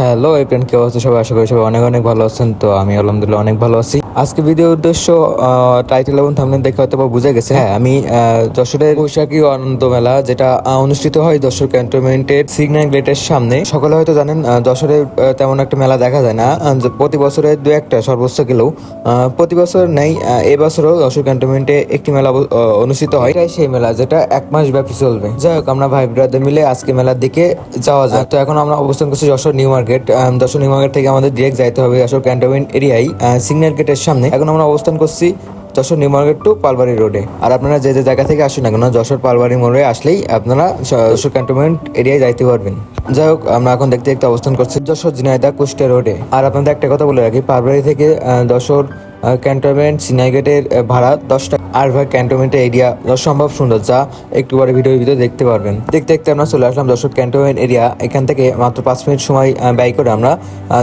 Hello এপ্রেন কে অবস্থা? সবাই আশা করি সবাই অনেক অনেক ভালো আছেন। তো আমি আলহামদুলিল্লাহ অনেক ভালো আছি। আজকে ভিডিও উদ্দেশ্য টাইটেল এবং থামনেল দেখে হয়তো বুঝে গেছে। হ্যাঁ আমি যশোরের বৈশাখী আনন্দ মেলা, যেটা অনুষ্ঠিত হয় যশোর ক্যান্টনমেন্টের সিগন্যাল গেটের সামনে। সকলে হয়তো জানেন যশোরে তেমন একটা মেলা দেখা যায় না। প্রতি বছরে দু একটা, সর্বোচ্চ গেলেও প্রতি বছর নেই এবছরও যশোর ক্যান্টনমেন্টে একটি মেলা অনুষ্ঠিত হয়। এটাই সেই মেলা, যেটা এক মাস ব্যাপী চলবে। যাই হোক, আমরা ভাই ব্রাদার মিলে আজকে মেলার দিকে যাওয়া যায় তো এখন আমরা অবস্থান করছি যশোর নিউ মার্কেট। আহ, দর্শনী মার্কেট থেকে আমাদের ডিরেক্ট যাইতে হবে যশোর ক্যান্টনমেন্ট এরিয়ায় সিগন্যাল গেটের সামনে। এখন আমরা অবস্থান করছি Jessore new market to Palbari রোডে আর আপনারা যে যে জায়গা থেকে আসেন না কেন যশোর পালবাড়ি মোড়ে আসলেই আপনারা যশোর ক্যান্টনমেন্ট এরিয়ায় যাইতে পারবেন। যাই হোক আমরা এখন দেখতে দেখতে অবস্থান করছি যশোর ঝিনাইদা কুষ্টিয়া রোডে আর আপনাদের একটা কথা বলে রাখি পালবাড়ি থেকে যশোর ক্যান্টনমেন্ট সিনাইগেটের ভাড়া দশ টাকা। আর ভাই ক্যান্টনমেন্টের এরিয়া সম্ভব সুন্দর, যা একটু পরে ভিডিওর ভিতরে দেখতে পারবেন। দেখতে দেখতে আমরা চলে আসলাম যশোর ক্যান্টনমেন্ট এরিয়া এখান থেকে মাত্র পাঁচ মিনিট সময় ব্যয় করে আমরা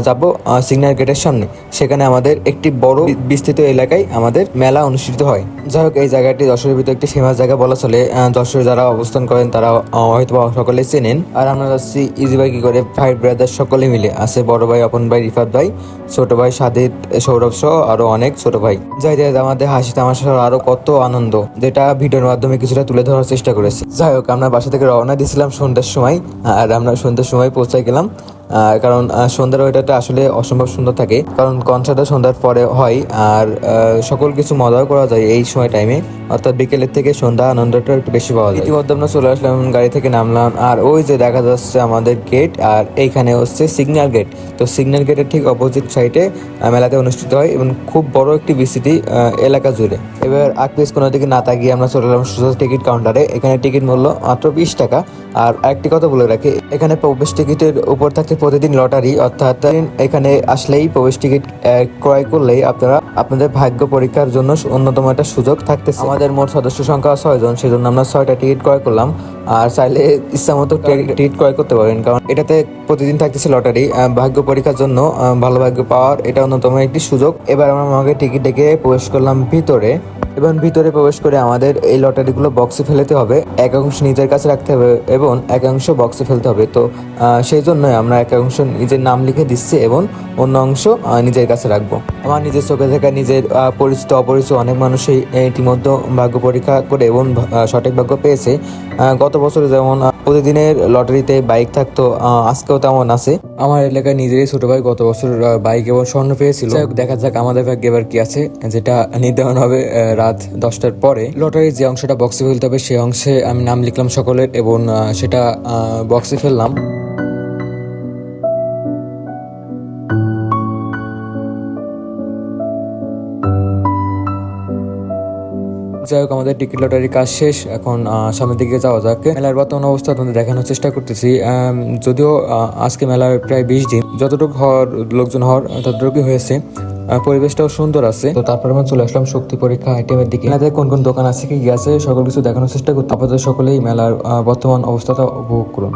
যাব সিগন্যাল গেটের সামনে। সেখানে আমাদের একটি বড় বিস্তৃত এলাকায় আমাদের মেলা অনুষ্ঠিত হয়। যাই হোক, এই জায়গাটি যশোরের ভিতরে একটি ফেমাস জায়গা বলা চলে। যশোরে যারা অবস্থান করেন, তারা হয়তো সকলে চেনেন। আর আমরা যাচ্ছি ইজি বাইকি করে? ভাই ব্রাদার সকলে মিলে। আছে বড় ভাই, অপন ভাই, রিফাত ভাই, ছোট ভাই, সাদিত, সৌরভ সহ আরও অনেক ছোট ভাই। যাই যাই আমাদের হাসি তামাশা আরও কত আনন্দ, যেটা ভিডিওর মাধ্যমে কিছুটা তুলে ধরার চেষ্টা করেছি। যাই হোক, আমরা বাসা থেকে রওনা দিয়েছিলাম সন্ধ্যার সময়, আর আমরা সন্ধ্যার সময় পৌঁছায় গেলাম কারণ সন্ধ্যার ওয়েটারটা আসলে অসম্ভব সুন্দর থাকে। কারণ কনসার্টটা সন্ধ্যার পরে হয় আর সকল কিছু মজাও করা যায় এই সময় টাইমে অর্থাৎ বিকেলের থেকে সন্ধ্যা আনন্দটা একটু বেশি পাওয়া যায়। ইতিমধ্যে আমরা চলে আসলাম, গাড়ি থেকে নামলাম। আর ওই যে দেখা যাচ্ছে আমাদের গেট আর এইখানে হচ্ছে সিগন্যাল গেট তো সিগন্যাল গেটের ঠিক অপোজিট সাইডে মেলাতে অনুষ্ঠিত হয় এবং খুব বড় একটি বিসিটি এলাকা জুড়ে। এবার আগ পিস কোনো দিকে না তাকিয়ে আমরা চলে এলাম সোজা টিকিট কাউন্টারে এখানে টিকিট মূল্য মাত্র বিশ টাকা। আর একটি কথা বলে রাখি, এখানে প্রবেশ টিকিটের উপর থাকছে প্রতিদিন লটারি, অর্থাৎ এখানে আসলেই প্রবেশ টিকিট ক্রয় করলেই আপনারা আপনাদের ভাগ্য পরীক্ষার জন্য অন্যতম একটা সুযোগ থাকতেছে। আমাদের মোট সদস্য সংখ্যা ছয় জন, সেজন্য আমরা ছয়টা টিকিট ক্রয় করলাম। আর চাইলে ইচ্ছা মতো টিকিট ক্রয় করতে পারেন, কারণ এটাতে প্রতিদিন থাকতেছে লটারি ভাগ্য পরীক্ষার জন্য ভালো ভাগ্য পাওয়ার এটা অন্যতম একটি সুযোগ। এবার আমরা আমাকে টিকিট ডেকে প্রবেশ করলাম ভিতরে। এবং ভিতরে প্রবেশ করে আমাদের এই লটারিগুলো বক্সে ফেলতে হবে। এক অংশ নিজের কাছে রাখতে হবে এবং এক অংশ বক্সে ফেলতে হবে। তো সেই জন্যই আমরা এক অংশ নিজের নাম লিখে দিচ্ছি এবং অন্য অংশ নিজের কাছে রাখব। আমার নিজের চোখে থেকে নিজের পরিচিত, অপরিচিত অনেক মানুষই ইতিমধ্যে ভাগ্য পরীক্ষা করে এবং সঠিক ভাগ্য পেয়েছে। গত বছরে যেমন প্রতিদিনের লটারিতে বাইক থাকতো আজকেও তেমন আছে। আমার এলাকায় নিজেরই ছোট ভাই গত বছর বাইক এবং স্বর্ণ পেয়েছিল। দেখা যাক আমাদের ভাগ্যে এবার কি আছে, যেটা নির্ধারণ হবে রাত দশটার পরে লটারির যে অংশটা বক্সে ফেলতে হবে সেই অংশে আমি নাম লিখলাম সকলের এবং সেটা বক্সে ফেললাম। যাই হোক, আমাদের টিকিট লটারির কাজ শেষ। এখন সামনের দিকে যাওয়া যাক। মেলার বর্তমান অবস্থা তোমাদের দেখানোর চেষ্টা করতেছি। যদিও আজকে মেলার প্রায় বিশ দিন। যতটুকু হওয়ার লোকজন হওয়ার, ততটুকুই হয়েছে। পরিবেশটাও সুন্দর আছে। তো তারপর আমরা চলে আসলাম শক্তি পরীক্ষা আইটেমের দিকে। মেলাতে কোন কোন দোকান আছে কি? গেছে সকল কিছু দেখানোর চেষ্টা করতে আপাতত সকলেই মেলার বর্তমান অবস্থাটা উপভোগ করুন।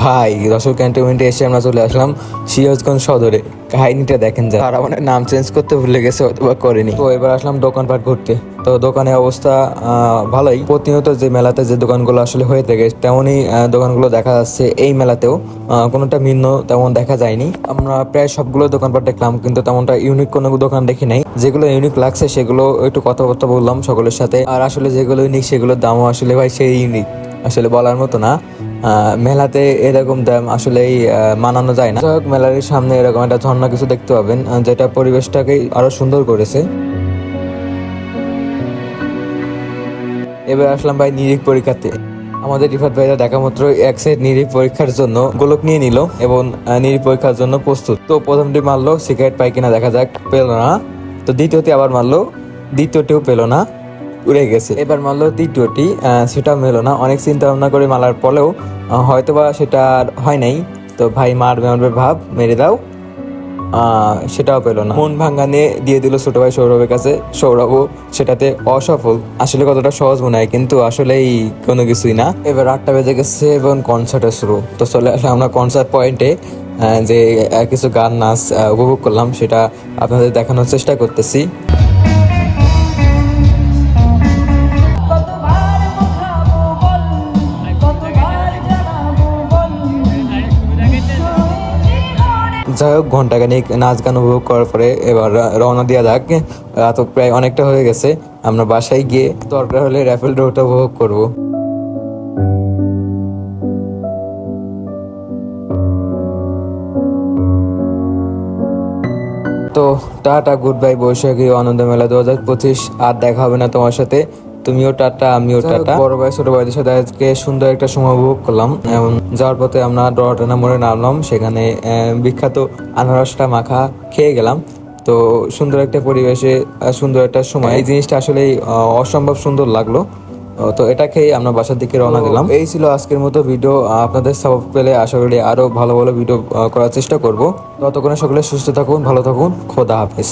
ভাই, রসল ক্যান্টনমেন্টে এসে আমরা চলে আসলাম সিরাজগঞ্জ সদরে। কাহিনীটা দেখেন যা তারা মানে নাম চেঞ্জ করতে ভুলে গেছে অথবা করেনি। তো এবার আসলাম দোকানপাট ঘুরতে। তো দোকানের অবস্থা ভালোই। প্রতিনিয়ত যে মেলাতে যে দোকানগুলো আসলে হয়ে থাকে, তেমনই দোকানগুলো দেখা যাচ্ছে এই মেলাতেও। কোনোটা ভিন্ন, তেমন দেখা যায়নি। আমরা প্রায় সবগুলো দোকানপাট দেখলাম, কিন্তু তেমনটা ইউনিক কোনো দোকান দেখি নাই। যেগুলো ইউনিক লাগছে, সেগুলো একটু কথাবার্তা বললাম সকলের সাথে। আর আসলে যেগুলো ইউনিক সেগুলোর দামও আসলে ভাই সেই ইউনিক আসলে বলার মতো না। মেলাতে এরকম দাম আসলেই মানানো যায় না। যাই মেলার সামনে এরকম একটা ঝর্ণা কিছু দেখতে পাবেন যেটা পরিবেশটাকে আরও সুন্দর করেছে। এবার আসলাম ভাই নিরিখ পরীক্ষাতে। আমাদের রিফাত ভাইরা দেখা মাত্র এক সাইড নিরিখ পরীক্ষার জন্য গোলক নিয়ে নিল এবং নিরিখ পরীক্ষার জন্য প্রস্তুত। তো প্রথমটি মারলো, সিগারেট পাই কিনা দেখা যাক, পেল না। তো দ্বিতীয়টি আবার মারলো, দ্বিতীয়টিও পেল না। উড়ে গেছে। এবার মারলো দ্বিতীয়টি সেটা মেলো না। অনেক চিন্তা ভাবনা করে মারার পরেও হয়তোবা সেটা আর হয় নাই। তো ভাই মারবে মারবে, ভাব, মেরে দাও। সেটাও পেল না। মন ভাঙ্গা নিয়ে দিয়ে দিল ছোট ভাই সৌরভের কাছে। সৌরভও সেটাতে অসফল। আসলে কতটা সহজ মনে হয়, কিন্তু আসলেই কোনো কিছুই না। এবার আটটা বেজে গেছে এবং কনসার্টের শুরু। তো চলে আসলে আমরা কনসার্ট পয়েন্টে যে কিছু গান, নাচ উপভোগ করলাম। সেটা আপনাদের দেখানোর চেষ্টা করতেছি। যাই হোক ঘন্টাখানিক নাচ গান উপভোগ করার পরে এবার রওনা দেওয়া যাক। রাত প্রায় অনেকটা হয়ে গেছে। আমরা বাসায় গিয়ে দরকার হলে র্যাফেল ড্রটা উপভোগ করব। তো টাটা, গুড বাই, বৈশাখী আনন্দ মেলা দু হাজার পঁচিশ। আর দেখা হবে না তোমার সাথে। তুমিও টাটা আমিও টাটা। বড় ভাই ছোট ভাইদের সাথে আজকে সুন্দর একটা সময় উপভোগ করলাম। এবং যাওয়ার পথে আমরা ডরাটানা মোড়ে নামলাম সেখানে আহ, বিখ্যাত আনারসটা মাখা খেয়ে গেলাম। তো সুন্দর একটা পরিবেশে সুন্দর একটা সময়। এই জিনিসটা আসলে অসম্ভব সুন্দর লাগল। তো এটা খেয়ে আমরা বাসার দিকে রওনা দিলাম। এই ছিল আজকের মতো ভিডিও। আপনাদের সাপোর্ট পেলে আশা করি আরও ভালো ভালো ভিডিও করার চেষ্টা করব। ততক্ষণে সকলে সুস্থ থাকুন ভালো থাকুন। খোদা হাফেজ।